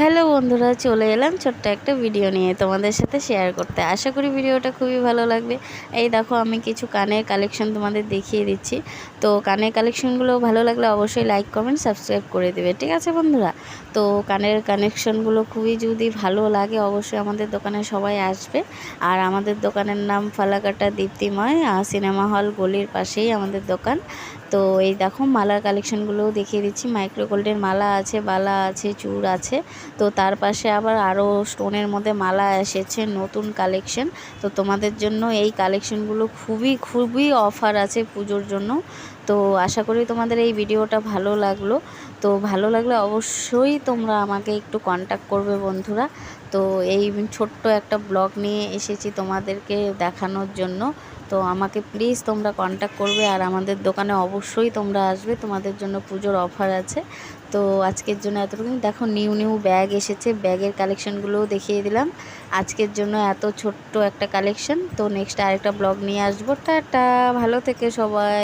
Hello বন্ধুরা, চলে এলাম ছোট্ট একটা ভিডিও নিয়ে তোমাদের সাথে শেয়ার করতে। আশা করি ভিডিওটা খুবই ভালো লাগবে। এই দেখো, আমি কিছু কানের কালেকশন তোমাদের দেখিয়ে দিচ্ছি। তো কানের কালেকশনগুলো ভালো লাগলে অবশ্যই লাইক কমেন্ট সাবস্ক্রাইব করে দেবে। ঠিক আছে বন্ধুরা? তো কানের কানেকশনগুলো খুবই যদি ভালো লাগে, অবশ্যই আমাদের দোকানে সবাই আসবে। আর আমাদের দোকানের নাম ফালাকাটা দীপ্তিময় আর সিনেমা হল গলির পাশেই আমাদের দোকান। তো এই দেখো, মালার কালেকশনগুলোও দেখিয়ে দিচ্ছি। মাইক্রো গোল্ডের মালা আছে, বালা আছে চূড় আছে। তো তার পাশে আবার আরও স্টোনের মধ্যে মালা এসেছে, নতুন কালেকশন। তো তোমাদের জন্য এই কালেকশনগুলো খুবই খুবই অফার আছে পুজোর জন্য। তো আশা করি তোমাদের এই ভিডিওটা ভালো লাগল। তো ভালো লাগলে অবশ্যই তোমরা আমাকে একটু কন্ট্যাক্ট করবে বন্ধুরা। তো এই ছোট্ট একটা ব্লগ নিয়ে এসেছি তোমাদেরকে দেখানোর জন্য। তো আমাকে প্লিজ তোমরা কন্ট্যাক্ট করবে আর আমাদের দোকানে অবশ্যই তোমরা আসবে। তোমাদের জন্য পুজোর অফার আছে। তো আজকের জন্য এতটুকু দেখো নিউ নিউ ব্যাগ এসেছে। ব্যাগের কালেকশানগুলোও দেখিয়ে দিলাম। আজকের জন্য এত ছোট্ট একটা কালেকশন তো নেক্সট আরেকটা ব্লগ নিয়ে আসব। টাটা! ভালো থেকে সবাই।